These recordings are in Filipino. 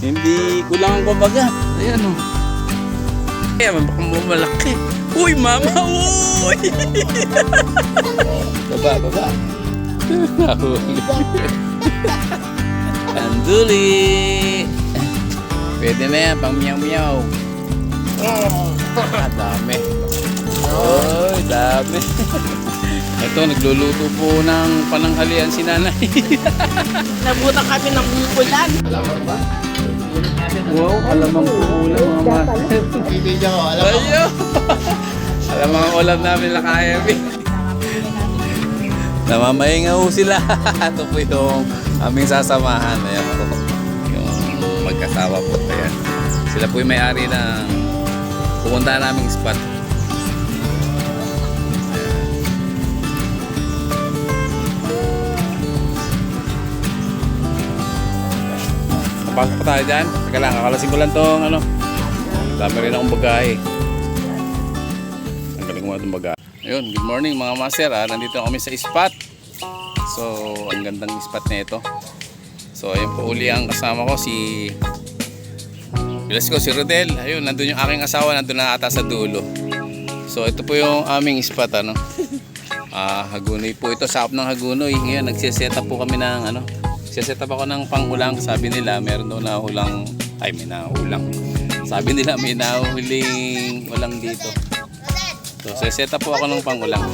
Hindi kulang ang kumbaga. Ayan o. Kaya baka mo malaki. Uy, mama! Uy! baba, baba. Nahuli. Anduli! Pwede na yan, pang miyaw-miyaw. Ah, dami. Oy, dami. Ito, nagluluto po ng pananghalian si nanay. Nabutan kami ng ulan. Wow, alamang po ulam mga master. Bibigyan ko, alam mo. Ayo! Alam mga ulam namin la kaya Namamahinga ho sila. Ito po yung aming sasamahan. Ayan po. Yung magkasawa po. Ayan. Sila po yung may-ari ng pupunta naming spot. Papasok pa tayo dyan. Teka lang, kakalasin tong ano. Dami rin akong bagahe. Ang galing mo itong bagahe. Ayun, good morning mga master. Ah. Nandito kami sa spot. So, ang gandang spot na ito. So, ayun po uli ang kasama ko si Bilas ko si Rodel. Ayun, nandun yung aking asawa, nandun na ata sa dulo. So, ito po yung aming spot ano. Ah, Hagunoy po ito, sakop ng Hagunoy. Ngayon, nagsiset up po kami ng ano. Nagsiset up ako ng panghulang. Sabi nila, meron daw na hulang. Ay, may nahulang. Sabi nila, may nahuling ulang dito. So, set up po ako ng panghulang.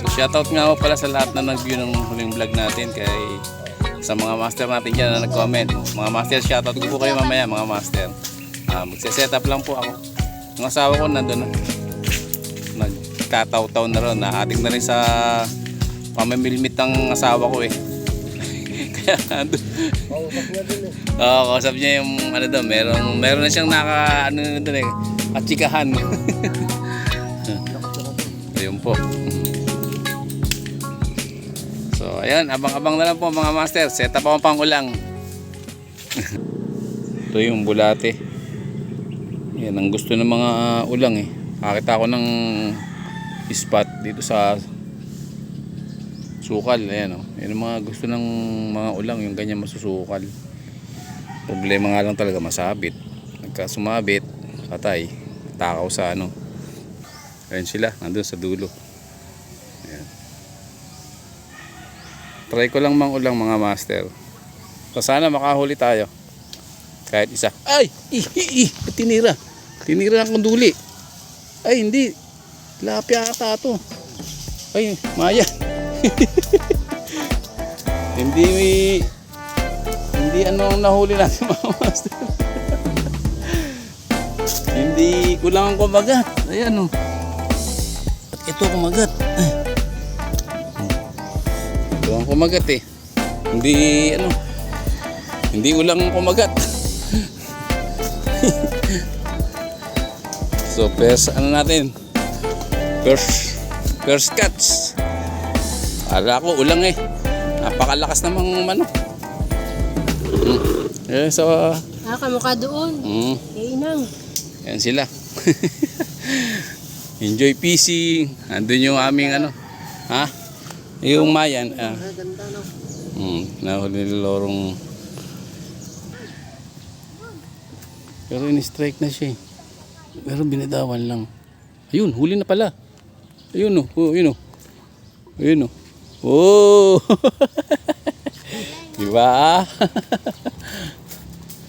So, shoutout nga po pala sa lahat na nag-view ng huling vlog natin kay sa mga master natin dyan na nag-comment. Mga master, shoutout ko po kayo mamaya mga master. Uh, magsiset up lang po ako. Yung asawa ko nandun na. Nagkataw-taw na ron. Naating na rin sa pamimilmit ang asawa ko eh. Kaya nandun. Oo, kausap niya yung ano daw, meron, meron na siyang naka, ano doon eh, katsikahan. Ayun po. So, ayan, abang-abang na lang po mga master. Set up ako pang ulang. Ito yung bulate. Yan ang gusto ng mga ulang eh. Nakakita ko ng spot dito sa sukal. Ayan oh. Yan mga gusto ng mga ulang, yung ganyan masusukal. Problema nga lang talaga masabit. Nagka sumabit, patay. Takaw sa ano. Ayun sila, nandun sa dulo. Ayan. Try ko lang mang ulang mga master. So sana makahuli tayo. Kahit isa. Ay! Ih, tinira. Tinira ang kunduli. Ay, hindi. Lapya ata to. Ay, maya. hindi hindi ano ang nahuli natin mga master. hindi kulang ang kumagat. Ayan o. At ito kumagat. Ay. Ito kumagat eh. Hindi ano. Hindi ulang ang kumagat. so first ano natin. First first catch. Ala ko ulang eh. Napakalakas namang ano. Mm. Eh, so, Ah, kamukha doon. mm, Eh, inang. yan sila. Enjoy fishing. Andun yung aming ano. Ha? Yung mayan. Ah. Ganda no. Hmm, nahuli ni Lorong. Pero in-strike na siya eh. Pero binitawan lang. Ayun, huli na pala. Ayun oh, oh ayun oh. Ayun oh. Oh! diba?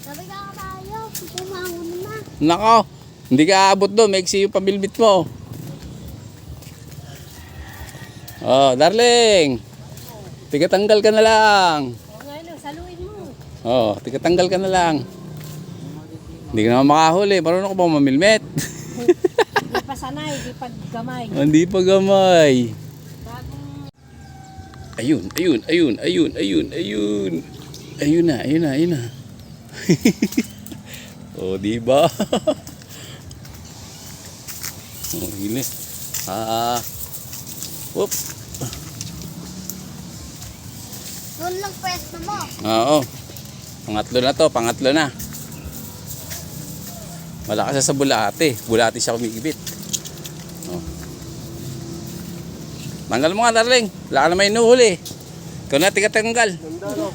Sabi ka tayo, pumangon na. Nako, hindi ka aabot doon. Maiksi yung pabilbit mo. Oh, darling. Tiga tanggal ka na lang. O nga saluin mo. Oh, tiga tanggal ka na lang. Hindi ka naman makahuli. Marunong ka ba mamilmet? Di pa sanay, di pa gamay. Hindi pa gamay. Ayun, ayun, ayun, ayun, ayun, ayun. Ayun na, ayun na, ayun na. oh, di ba? oh, ginis. Ah. Whoop. Doon lang pwesto mo. Oo. Pangatlo na to, pangatlo na. Malakas sa bulate. Bulate siya kumikibit. Tanggal mo nga, darling. Wala ka na may inuhuli. Ikaw na, tiga tanggal. Ganda no.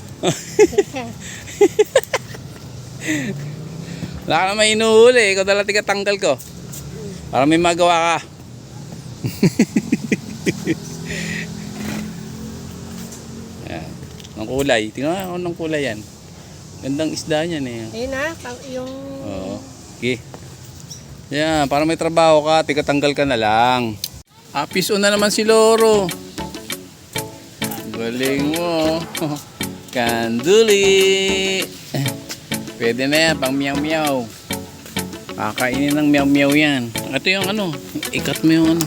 Wala ka naman inuhuli. Ikaw dala tiga tanggal ko. Para may magawa ka. Ayan. Ang kulay. Tingnan mo anong kulay yan. Gandang isda niyan eh. Ayun na, yung... Oo. Okay. Yan, para may trabaho ka, tiga tanggal ka na lang. Apis na naman si Loro. Galing mo. Kanduli. Pwede na yan, pang miyaw miyaw. Kakainin ng miyaw miyaw yan. Ito yung ano, ikat mo yung ano.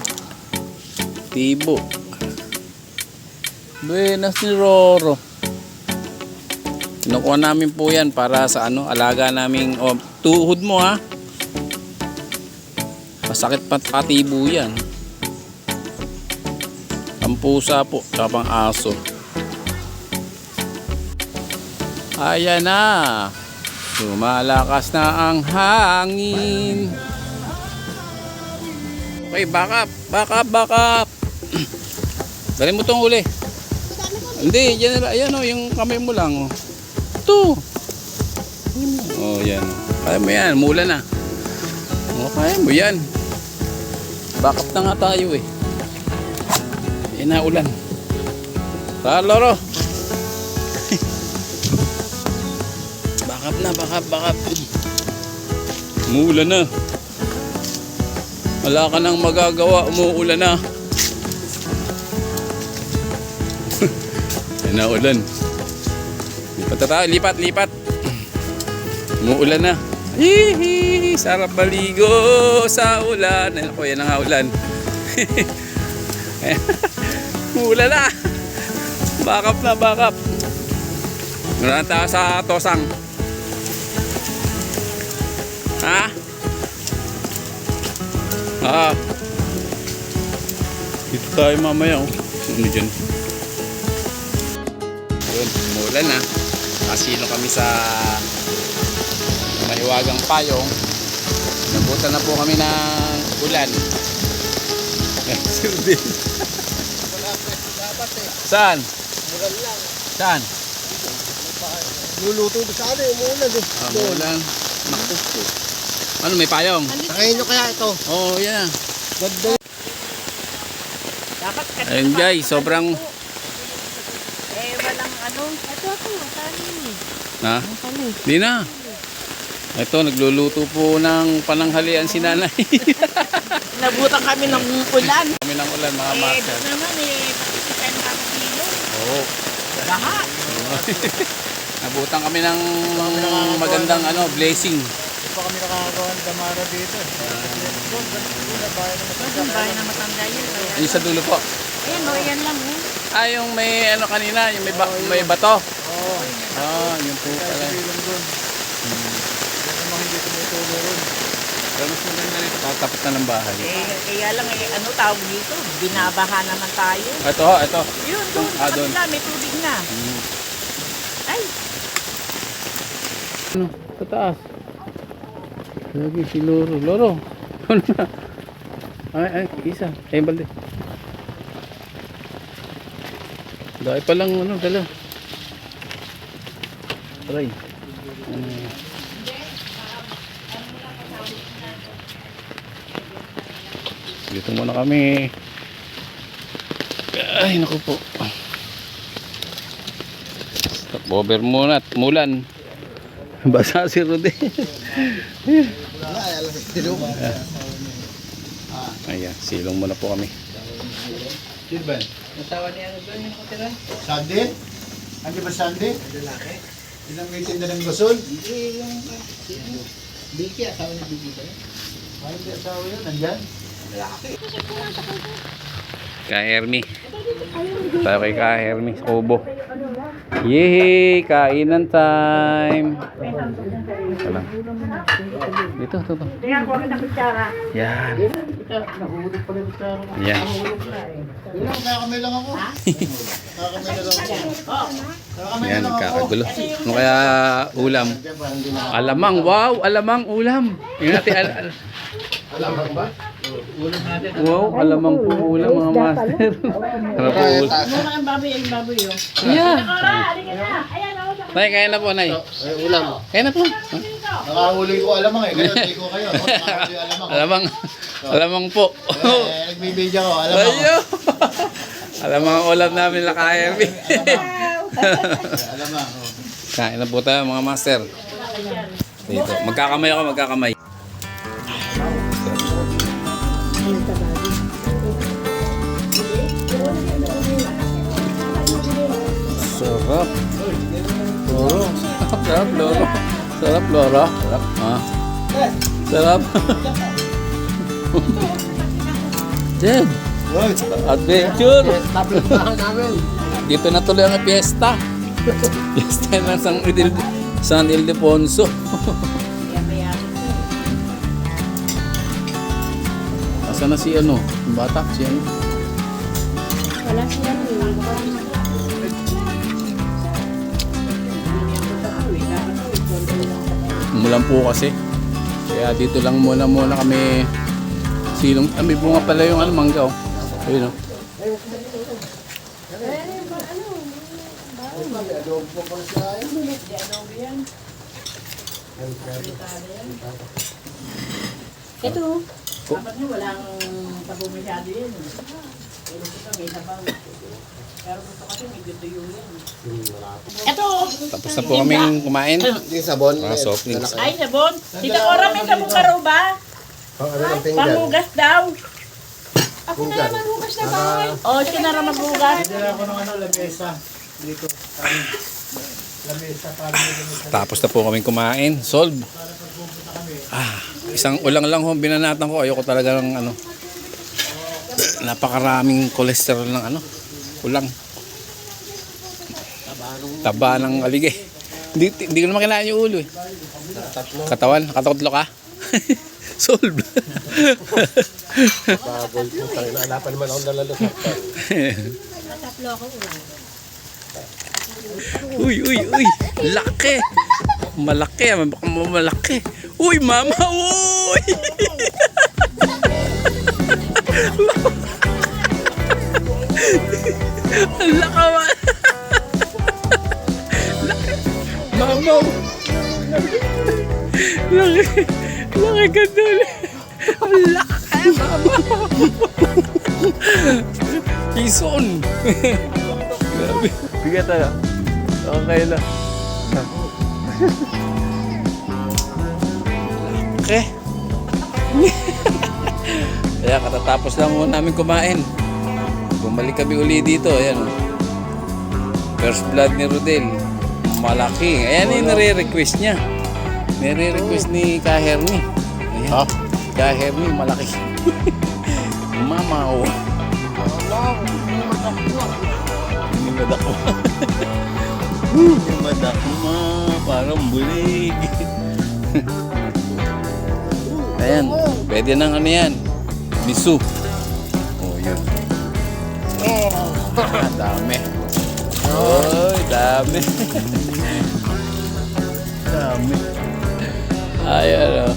Tibo. Buenas ni Roro. Kinukuha namin po yan para sa ano, alaga namin, oh, tuhod mo ha. Masakit pa katibo yan. Pusa po, tsaka pang aso. Ayan na. Lumalakas na ang hangin. Okay, back up, back up, back up. Dali mo tong uli. Hindi, yan, ayan o, yung kamay mo lang o. Ito. Oh, yan. Kaya mo yan, mula na. Oh, kaya mo yan. Back up na nga tayo eh. Yan na ulan. Tara, Loro. back up na, back up. Umuulan na. Wala ka nang magagawa, umuulan na. Yan na ulan. Lipat na tayo, lipat, lipat. Umuulan na. Hihi, sarap baligo sa ulan. Ay, Ako, yan ang ulan. Na. Bakap na, bakap. Meron tayo sa tosang. Ha? Ah. Dito tayo mamaya. Oh. Ano dyan? Yun, umulan na. Kasino kami sa mahiwagang payong. Nabutan na po kami ng ulan. Sir Saan? Saan? Luluto ko sa ano, umuulan eh. Ah, umulan. Naku po. Ano, may payong? Takayin nyo kaya ito. Oo, oh, yan. Ganda. Dapat kanina Ayun guys, sobrang... Eh, walang ano. Ito ako, tali. Ha? Ang tali. Di na. Ito, nagluluto po ng pananghalian si nanay. Nabutan kami ng ulan. kami ng ulan, mga Eh, master. doon naman eh. Oo. Laha. Nabutan kami ng magandang ano, blessing. Hindi pa kami nakakagawa ng damara dito. Doon, doon, doon, na bahay na yung matanda yun. Kaya, Yung sa dulo po. ayan o, yan lang eh. Ah, yung may ano kanina, yung may, ba- may bato. Oo. Ah, yun po pala. sa bilong doon. Kaya naman hindi tumutulo ron. Pero mas maganda rin. Tatapat na ng bahay. Eh, kaya lang eh, ano tawag dito? Binabaha naman tayo. Ito, ito. Yun, doon, Ah, sa doon. kabila, may tubig na. Hmm. Ay, Ano? Sa taas. Lagi si Loro. Loro. Ano na? Ay, ay, isa. Ay, balde. Dahil pa lang, ano, dala. Try. Ano. Dito muna kami. Ay, naku po. Stop over muna at mulan. Basa si Rudy. Ayan, silong muna po kami. Silvan. Sunday? Hindi ba Sunday? Lalaki. Ilang may tinda ng gasol? Hindi, yung... Biki, asawa ni Biki ba yun? Ay, hindi asawa yun, nandyan? Ka Hermi. Tayo kay Ka Kubo. Yehey! Kainan time! Ito lang. Dito, ito, ito. Yan. Yan. Hindi lang, kakamay lang ako. Kakamay na lang ako. Kakamay Yan, na lang ako. nagkakagulo. Ano kaya ulam? Alamang, wow! Alamang ulam! Yung natin, al al Alam ba? Ulam natin. wow, alamang po ulam mga master. Ano po ulam? ang baboy, ang baboy yun. Yeah. Nay, kaya na po, Nay. Ay, ulam. Kaya na po. Nakahuli ko alamang eh. Ganun, hindi ko kayo. Nakahuli alamang. Alamang, alamang po. Eh, nagbibidya ko, alamang. Ayo. Alamang ang ulam namin na kaya. Alamang. oh. Kain na po tayo mga master. Dito. Magkakamay ako, magkakamay. Loro. Sarap. Ah. Sarap. Jen. Adventure. Dito na tuloy ang piyesta. Piyesta ng San, Idil, San Ildefonso. Asa na si ano? Yung bata? Si ano? Wala siya. Umulan po kasi. Kaya dito lang muna muna kami silong. Ah, may bunga pala yung ano, mangga oh. Ayun oh. Ito. Dapat nyo walang tabo masyado Pero gusto may sabaw. Pero gusto kasi medyo tuyo yan. Ito! Tapos na po kaming kumain. Yung sabon. Mga soft drinks. Ay, sabon! Tita Cora, may sabon ka raw ba? Oh, ano? Panghugas daw. Ako na naman hugas na bahay. O, siya na raw maghugas. Dala ko ng ano, lamesa. Dito. Lamesa. Tapos na po kaming kumain. Solve. Ah, isang ulang lang ho binanatan ko. Ayoko talaga ng ano. Napakaraming cholesterol ng ano. Ulang. Taba ng aligay. Hindi, hindi ko naman kailangan yung ulo eh. Katawan, nakatatlo ka. Solve. Baboy po tayo. Naalapan naman akong nalalasap. Tatlo ako ulan. uy, uy, uy. Laki. Malaki. Baka malaki. Uy, mama. Uy. Ang laka ba? Laki. Mama. Laki. Laki ka dun. Ang laki, mama. Ison. Grabe. Bigat na. Okay na. Okay. Kaya katatapos lang muna namin kumain. Bumalik kami uli dito. Ayan. First blood ni Rodel. Malaki. Ayan yung nare-request niya. Nare-request ni Kaherni. Ayan. Ha? Kaherni, malaki. Mama, oh. Yung madako. Yung madako ma, parang bulig. Ayan, pwede nang ano yan. Miso. Oh, yun. Ah, dami. Oy, dami. dami. Ayan, oh.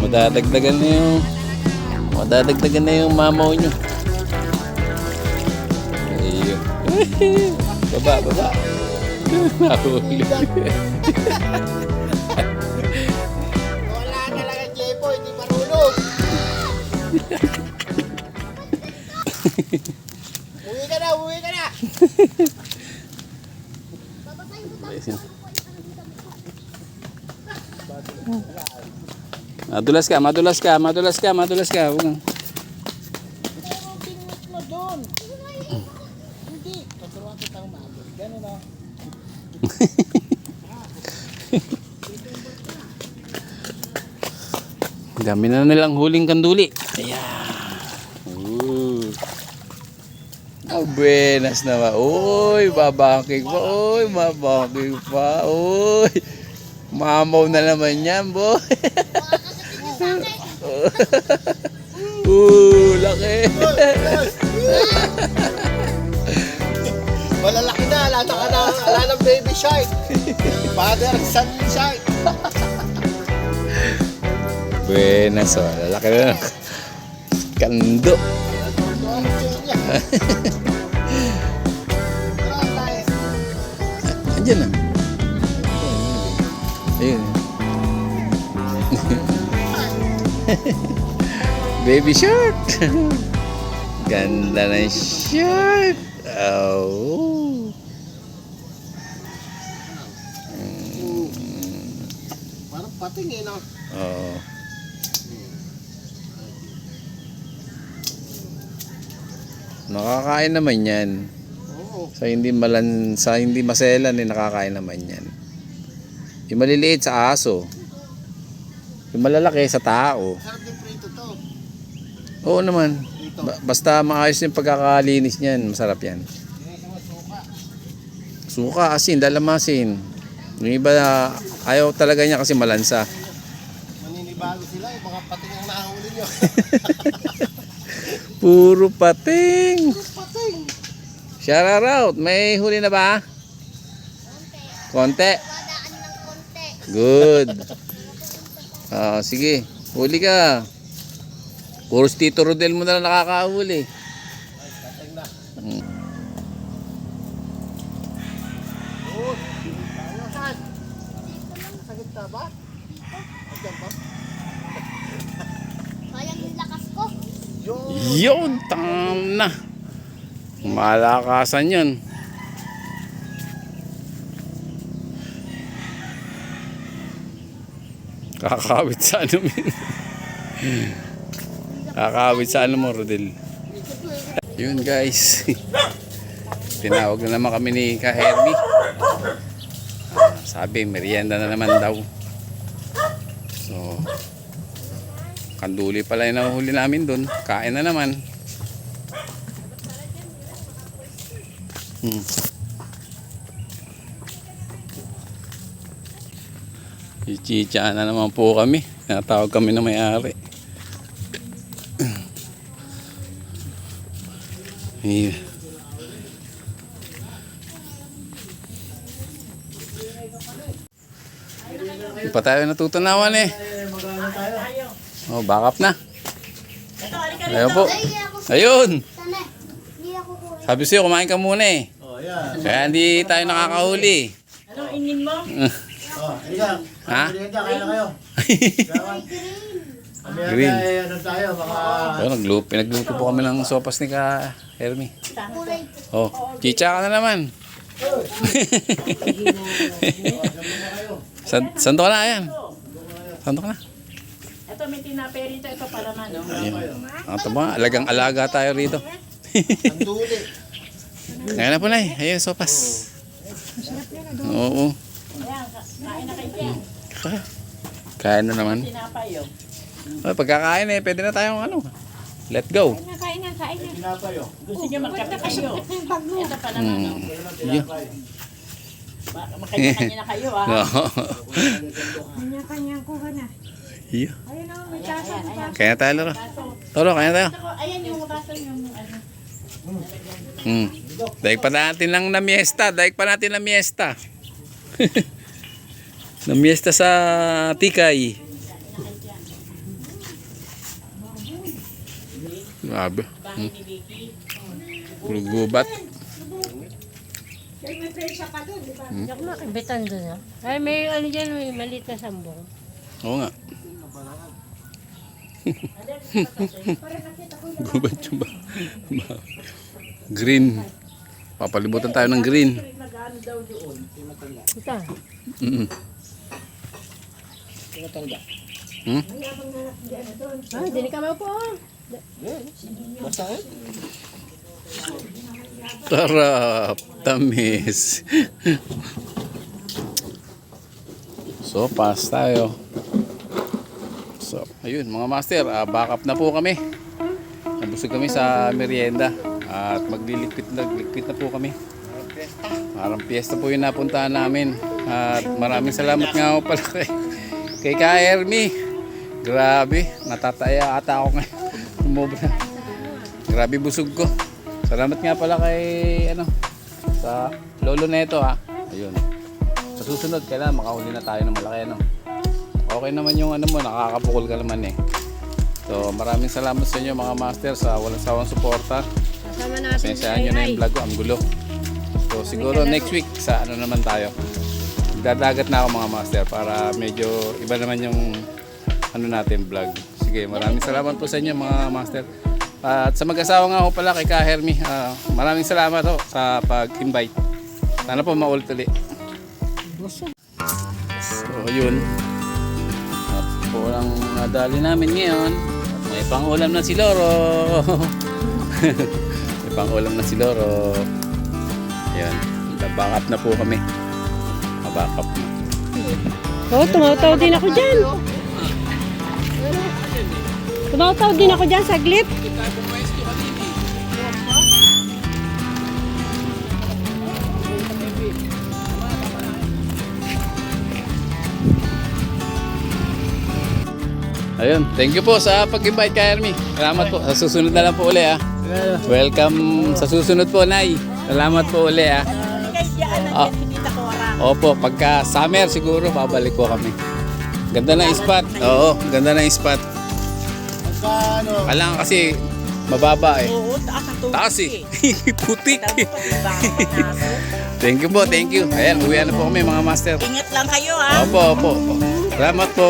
Madadagdagan na yung Madadagdagan na yung mamaw nyo. Ayun. baba, baba. Nahuli. uwi ka na, uwi ka na. Madulas ka, madulas ka, madulas ka, madulas ka. Huwag kang- Dami na nilang huling kanduli. Ayan. Oh, buenas naman. Uy, babakig pa. Uy, babakig pa. Uy. Mamaw na naman yan, boy. Uh, laki. Malalaki na, lata ka na, ala ng baby shark. Father, son shark. Buenas, oh. Lalaki na. Kando. Andiyan na. Ayun. Baby shirt. Ganda ng shirt. Oh. Parang pating eh, no? Oh. Nakakain naman yan. Oo. Sa hindi malan sa hindi maselan eh nakakain naman yan. Yung maliliit sa aso. Yung malalaki sa tao. Sarap din prito to. Oo naman. Ba- basta maayos yung pagkakalinis niyan, masarap yan. Suka, asin, dalamasin. Yung iba ayaw talaga niya kasi malansa. Maninibago sila, yung mga pating ang nahuli nyo. Puro pating. pating! Shout out, may huli na ba? Konti. Good. Ah, sige, huli ka. Puro Tito Rodel mo na lang nakakahuli. Pating. Mm. Sakit ka ba? Diyan ba? Kayang yung lakas ko. Yun! Tam na. Malakasan yun. Kakawit sa ano min. Kakawit sa ano mo, Rodel. Yun guys. Tinawag na naman kami ni Ka Herbie. Ah, Sabi, merienda na naman daw. So, Kanduli pala yung nahuhuli namin doon. Kain na naman. Hmm. Ichicha na naman po kami. Natawag kami na may-ari. Iya. Hindi pa tayo natutunawan eh. Oh, na. Ito, halika Ayaw rito. po. Ayun. Sabi sa'yo, kumain ka muna eh. Oh, yan. Kaya hindi tayo nakakahuli. Ano, ingin mo? Oh, halika. Ha? Halika, kaya na kayo. Green. ay ano tayo, mga... so, nagluto, pinagluto po kami ng sopas ni ka Hermie. Kulay. Oh, chicha ka na naman. San, santo ka na, ayan. Santo ka na. Ito, may tinapay rito. Ito para man, no? Ayun. Ang tama, alagang alaga tayo rito. Ang duli. Ngayon na po na eh. Ayun, sopas. Oo. Ayan, ka- kain na kayo dyan. Kaya na naman. Tinapay, oh. Oh, pagkakain eh, pwede na tayong ano. Let go. Kain na, kain na, kain na. Tinapay, oh. Gusto niyo magkape kayo. Ito pa naman, Hmm. no? Yeah. Ba- Makanya-kanya na kayo, ah. Kanya-kanya kuha na. Ayan, ayan. Kaya tayo laro. Baso. Tolo, kaya tayo. Ayan yung baso yung ano. Hmm. Daig pa natin lang na miesta. Daig pa natin na miesta. na miesta sa Tikay. Grabe. Kibitan doon ah. Ay, may ano dyan, may maliit na sambong. Oo nga. Gubat yung ba? green. Papalibutan tayo ng green. Doon. Ito. Mm Hmm? Ah, hindi ka. Basta eh. Sarap. Tamis. so, pass tayo. So, ayun mga master, ah, back up na po kami. Nabusog kami sa merienda at magliligpit na, ligpit na po kami. Parang piyesta po yung napuntahan namin. At maraming salamat nga po pala kay, kay Ka Hermie. Grabe, natataya ata ako ngayon. Grabe busog ko. Salamat nga pala kay ano sa lolo neto ha. Ayun. Sa susunod kailangan makahuli na tayo ng malaki ano. Okay naman yung ano mo, nakakapukol ka naman eh. So maraming salamat sa inyo mga master sa walang sawang suporta. Kasama natin Pasensyahan nyo na yung vlog ko, ang gulo. So siguro next week sa ano naman tayo. Dadagat na ako mga master para medyo iba naman yung ano natin vlog. Sige, maraming salamat po sa inyo mga master. At sa mag-asawa nga ako pala kay Ka Hermi, ah, maraming salamat ho sa pag-invite. Sana po maulit ulit. So, yun. Po ang nadali namin ngayon. May pangulam na si Loro. May pangulam na si Loro. Ayan. Nabackup na po kami. Nabackup na. Oh, tumataw din ako dyan. Tumataw din ako dyan, saglit. Ayun, thank you po sa pag-invite kay Hermi. Salamat po. Sa susunod na lang po uli ah. Welcome sa susunod po, Nay. Salamat po uli ah. Ah. Ko orang. Opo, pagka summer siguro babalik po kami. Ganda na yung spot. Oo, ganda na yung spot. Kailangan kasi mababa eh. Oo, taas ang tubig. Taas eh. Putik. Thank you po, thank you. Ayan, uwi na po kami mga master. Ingat lang kayo ha. Opo, opo. opo. Salamat po.